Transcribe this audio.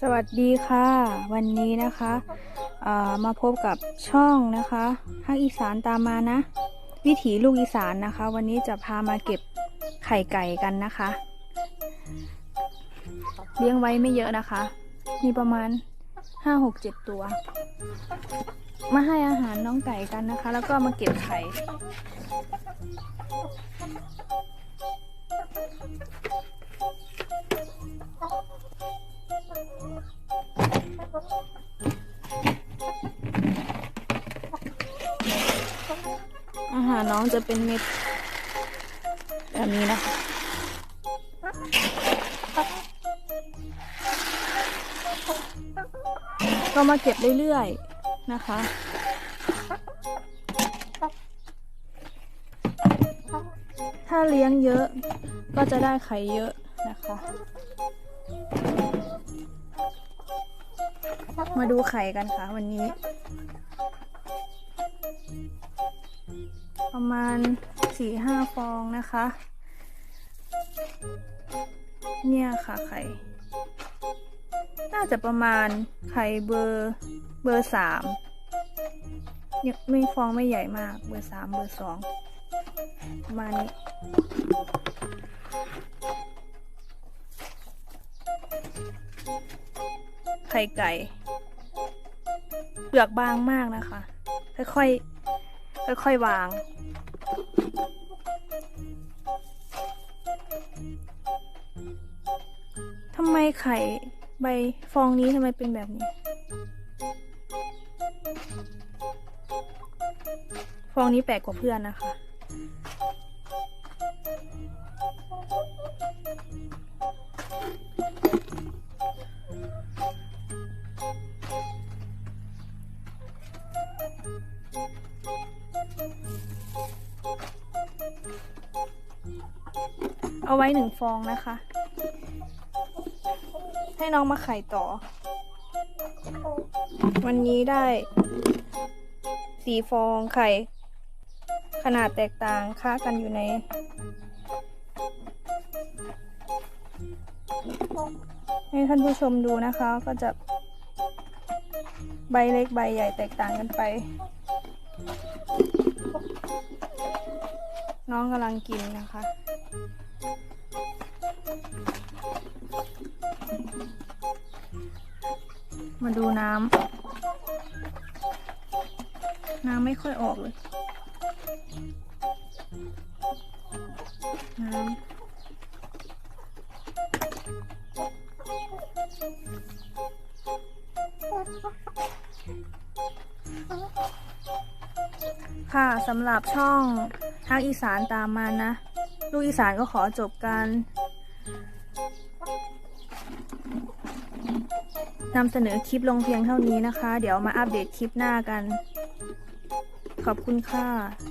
สวัสดีค่ะ วันนี้นะคะมาพบกับช่องนะคะภาคอีสานตามมานะ วิถีลูกอีสานนะคะ วันนี้จะพามาเก็บไข่ไก่กันนะคะ เลี้ยงไว้ไม่เยอะนะคะ มีประมาณห้าหกเจ็ดตัว มาให้อาหารน้องไก่กันนะคะ แล้วก็มาเก็บไข่ อาหารน้องจะเป็นเม็ดแบบนี้นะคะก็มาเก็บเรื่อยๆ นะคะ ถ้าเลี้ยงเยอะก็จะได้ไข่เยอะนะคะ มาดูไข่กันค่ะวันนี้ ประมาณสี่ห้าฟองนะคะ เนี่ยค่ะไข่ น่าจะประมาณไข่เบอร์เบอร์สามยังไม่ฟองไม่ใหญ่มาก เบอร์สามเบอร์สองประมาณนี้ไข่ไก่ ปลือกบางมากนะคะ ค่อยๆค่อยๆวาง ทำไมไข่ใบฟองนี้ทำไมเป็นแบบนี้ ฟองนี้แปลกกว่าเพื่อนนะคะ เอาไว้หนึ่งฟองนะคะ ให้น้องมาไข่ต่อ วันนี้ได้สี่ฟองไข่ ขนาดแตกต่างค่ากันอยู่ในให้ท่านผู้ชมดูนะคะ ก็จะ ใบเล็กใบใหญ่แตกต่างกันไป น้องกำลังกินนะคะ มาดูน้ำ น้ำไม่ค่อยออกเลย น้ำค่ะสำหรับช่องทางอีสานตามมานะ ลูกอีสานก็ขอจบการนำเสนอคลิปลงเพียงเท่านี้นะคะ เดี๋ยวมาอัปเดตคลิปหน้ากัน ขอบคุณค่ะ